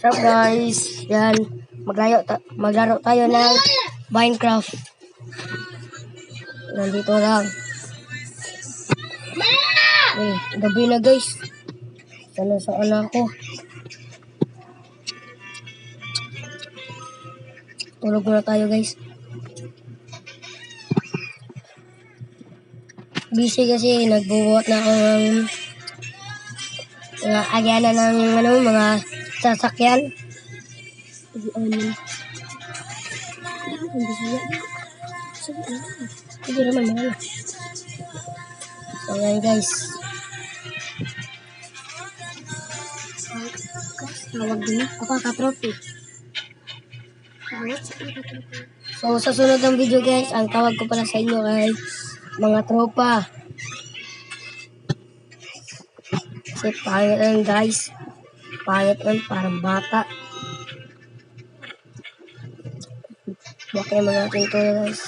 What's guys? Yan, maglayo ta- maglaro tayo ng Minecraft. Nandito lang. Eh, gabi na guys. Sana sa anak ko. Tulog muna tayo guys. Busy kasi nagbubuhat na ako ng mga agyanan ng ano, mga sasakyan. Hindi naman. So yan guys. Tawag din. Ako ka-trophy. So sa sunod ng video guys, ang tawag ko pala sa inyo ay mga tropa. Kasi pangit guys. Pangit lang, parang bata. Bakit naman natin ito guys.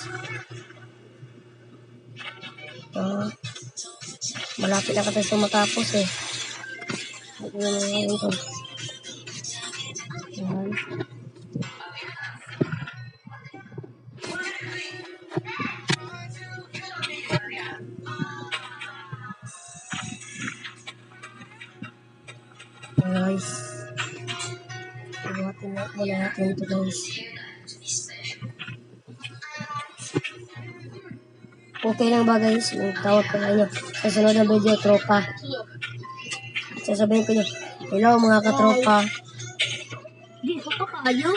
So, malapit na kasi matapos eh. Bakit naman natin ito. Yan. Natin ito guys. Okay lang ba guys? Yung tawag ko sa inyo. Sa sunod na video, tropa. Sasabihin ko nyo, hello mga katropa. Di, pa kayo?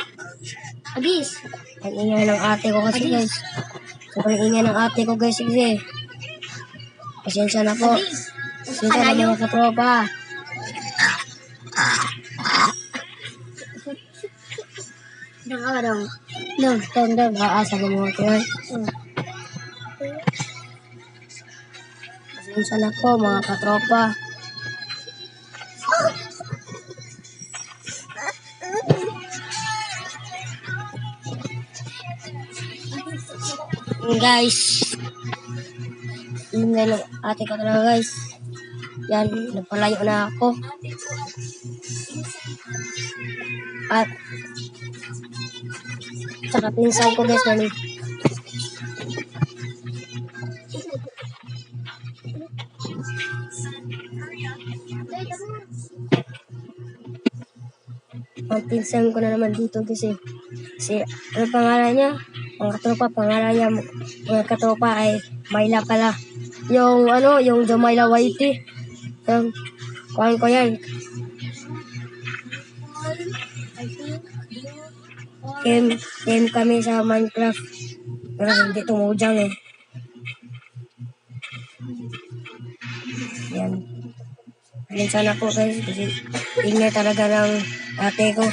Agis! Ang ingay ng ate ko kasi guys. Sobrang ingay ng ate ko guys kasi. Pasensya na po. Pasensya na mga katropa. Nakarang. No, dong dong. Aasa ko katropa. Pasensya na po mga katropa. Yun, guys. Yun nga ng ate ko talaga guys. Yan, nagpalayo na ako. At saka pinsan ko guys na ang pinsan ko na naman dito kasi si ano pangalan niya? Ang katropa pangalan niya mga katropa ay Mayla pala. Yung ano yung Jomayla Whitey. Yung kuhan ko yan game game kami sa Minecraft pero hindi tumujang eh yan Minsan ako guys kasi ingay talaga ng ate ko.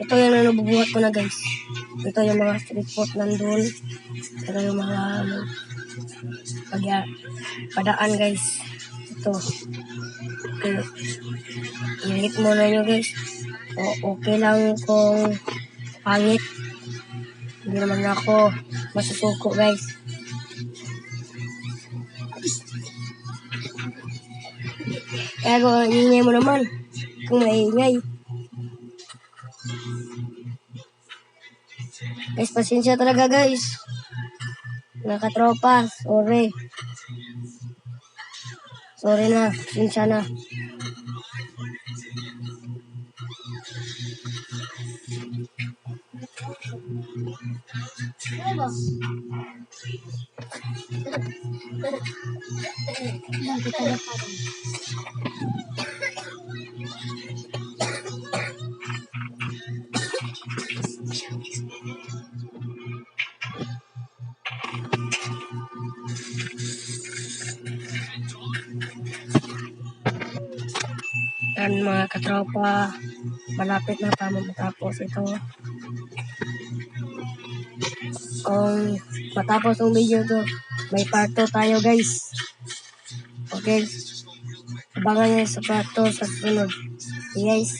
Ito yung nanububuhat ko na guys. Ito yung mga street food nandun. Ito yung mga ano, pagya, padaan guys. Ito. Okay. Ilit muna nyo guys. O, okay lang kung pangit. Hindi naman ako masusuko guys. Ko, ingay mo naman. Kung maingay. Guys, pasensya talaga guys. Nakatropa, sorry. Sorry na, pasensya na. Ka nakarang? Mga katropa, malapit na tama matapos ito. Kung matapos ang video to, may part 2 tayo guys. Okay? Abangan nyo sa part 2 sa sunod. Okay guys?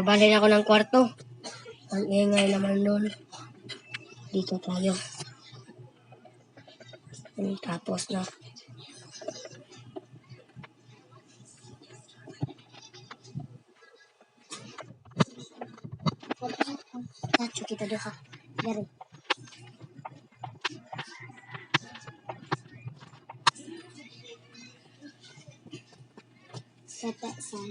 Yan, babalin ako ng kwarto. Ang ingay naman doon. Dito tayo. Yan, tapos na. Tacho kita duha. Dari. Sete san.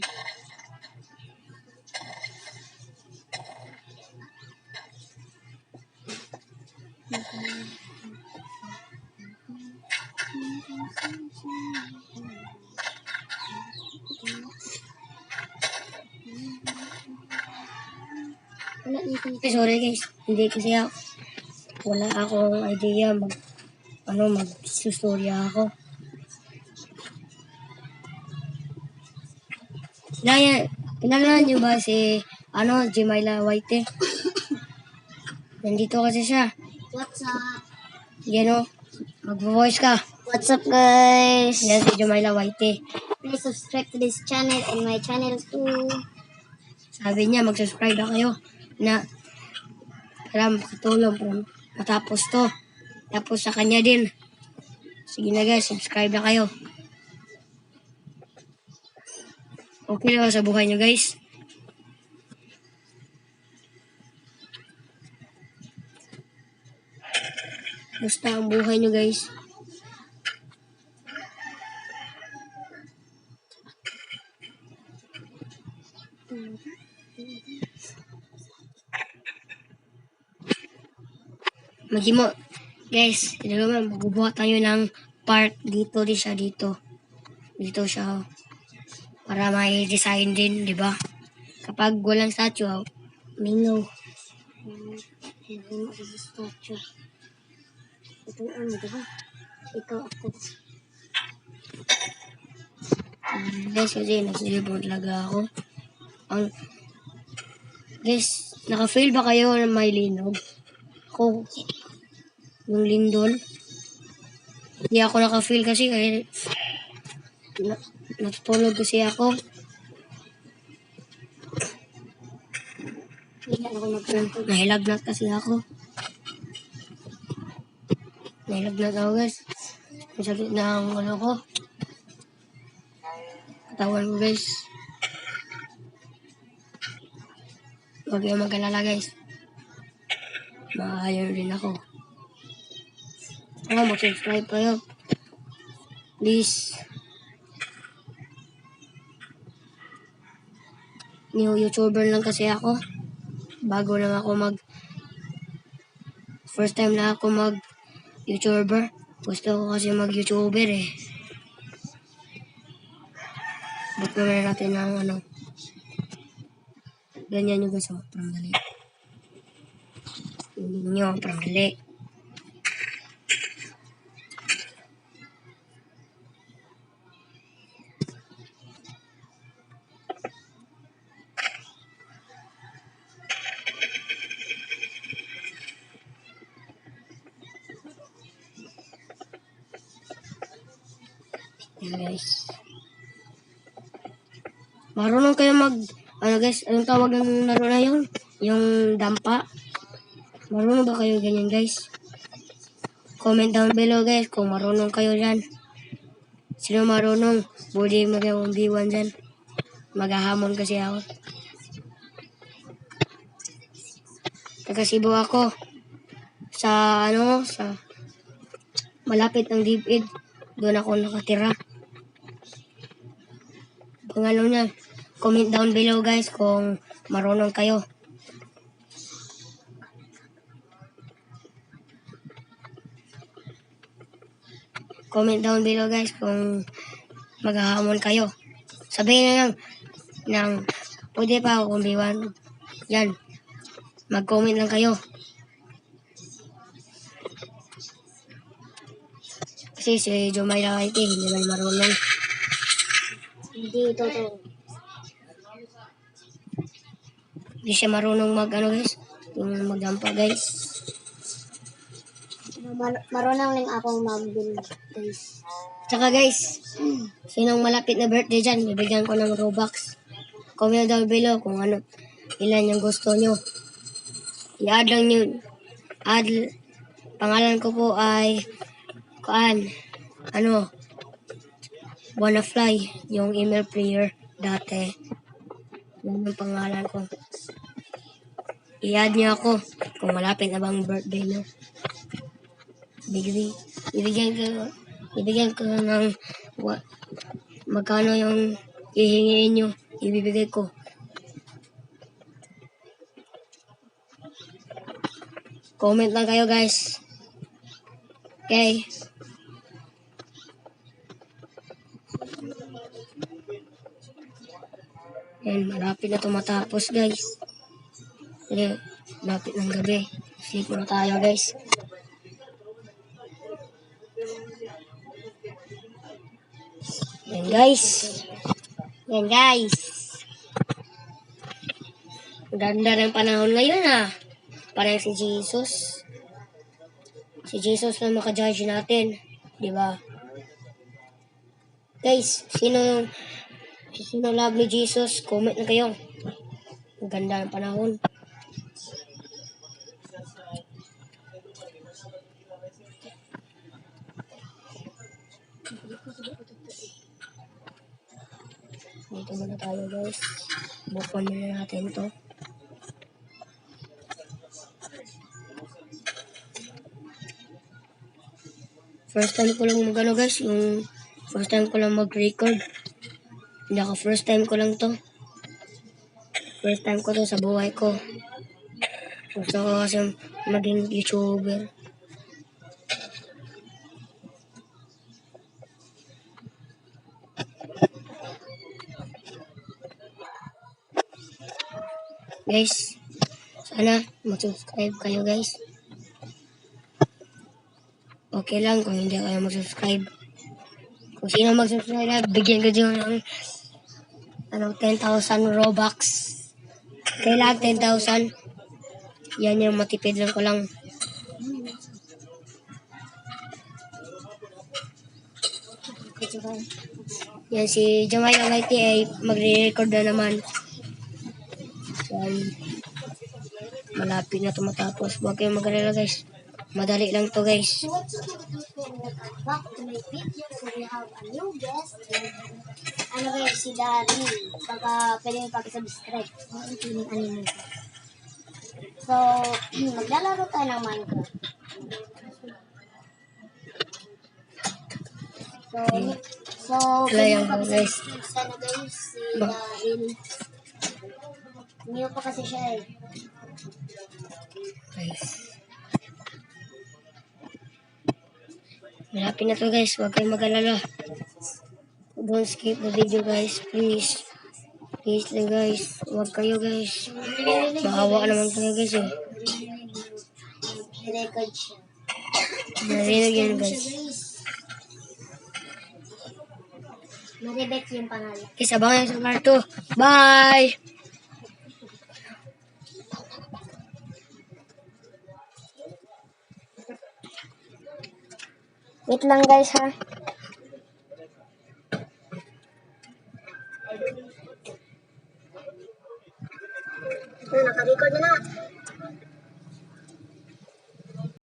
Eh, sorry guys. Hindi kasi ako, wala akong idea mag, ano, magsustorya ako. Kaya, kilala niyo ba si, ano, Jimaila White? Nandito kasi siya. What's up? Yan o, mag-voice ka. What's up guys? Yan si Jimaila White. Please subscribe to this channel and my channel too. Sabi niya, mag-subscribe na kayo na para makatulong para matapos to. Tapos sa kanya din. Sige na guys, subscribe na kayo. Okay na sa buhay niyo guys? Basta ang buhay niyo guys. Maghimo. Guys, ito naman, magbubuhat tayo ng part dito, di siya dito. Dito siya. oh. Para may design din, di ba? Kapag walang statue, oh, mingaw. Hindi mo sa statue. Ito yung ano, diba? Ikaw ako. Mm, Guys, kasi nagsilipon talaga ako. Ang, guys, naka-fail ba kayo na may linog? Ako, yung lindol. Hindi ako naka-fail kasi kaya na, natutulog kasi ako. Hindi ako magkanto. Nahilagnat kasi ako. Nahilagnat ako guys. Ang sakit na ang ano ko. Katawan ko guys. Huwag kayong mag-alala guys. Maayon din ako. Ano, mag-subscribe kayo. Please. New YouTuber lang kasi ako bago lang ako mag first time na ako mag YouTuber. Gusto ko kasi mag YouTuber eh. Ba't naman natin ng ano. Ganyan yung gusto. Parang dali. Hindi nyo, parang dali. Yan guys. Marunong kayo mag, ano guys, anong tawag ng laro na yun? Yung dampa. Marunong ba kayo ganyan guys? Comment down below guys kung marunong kayo dyan. Sino marunong? Budi magawang B1 dyan. Maghahamon kasi ako. Taga Cebu ako. Sa ano, sa malapit ng DepEd. Doon ako nakatira. Kung ano niya, comment down below guys kung marunong kayo. Comment down below guys kung maghahamon kayo. Sabihin na lang ng pwede pa ako kung biwan. Yan. Mag-comment lang kayo. Kasi si Jumayla Kaiti, hindi naman marunong. Hindi ito to. Hindi siya marunong mag ano guys. Yung magdampa guys. Mar- marunong lang akong mag-build, guys. Tsaka guys, sinong malapit na birthday dyan, bibigyan ko ng Robux. Comment down below kung ano, ilan yung gusto nyo. I-add lang nyo. Add, pangalan ko po ay, kuan, ano, wanna fly, yung email prayer dati. Yan yung pangalan ko. I-add nyo ako kung malapit na bang birthday nyo. Bigyan, ibigyan ko, ibigyan ko ng wa, magkano yung hihingin nyo, ibibigay ko. Comment lang kayo guys. Okay. Yan, malapit na tumatapos guys. Sige, malapit ng gabi. Sleep na tayo guys. Yan guys. Yan guys. Ganda ng panahon ngayon ah. Parang si Jesus. Si Jesus na makajudge natin. Di ba? Guys, sino sino love ni Jesus? Comment na kayo. Ang ganda ng panahon. Dito muna tayo guys. Bukon muna natin to. First time ko lang mag ano guys, yung first time ko lang mag-record. Ako first time ko lang to. First time ko to sa buhay ko. Gusto ko kasi maging YouTuber. Guys, sana mag-subscribe kayo guys. Okay lang kung hindi kayo mag-subscribe. Kung sino mag-subscribe, bigyan ko dyan ng ano, 10,000 Robux. Kailangan 10,000. Yan yung matipid lang ko lang. Yan si Jamay Almighty ay magre-record na naman. Yan. Malapit na tumatapos. Huwag kayong mag-alala guys. Madali lang to guys. Back to my video. So we have a new guest. Ano guys, si Darin. Baka pwede mo pakisubscribe. Ang piling anime. So, maglalaro tayo ng Minecraft. So, so, yan, mo guys. sana guys si Darin. New pa kasi siya eh. Guys. Malapit na to guys. Huwag kayong mag-alala. Don't skip the video guys. Please. Please lang guys. Huwag kayo guys. Maawa naman kayo guys eh. Narinig yun guys. Maribek yung pangalan. Guys, abangan sa part 2. Bye! Wait lang guys ha.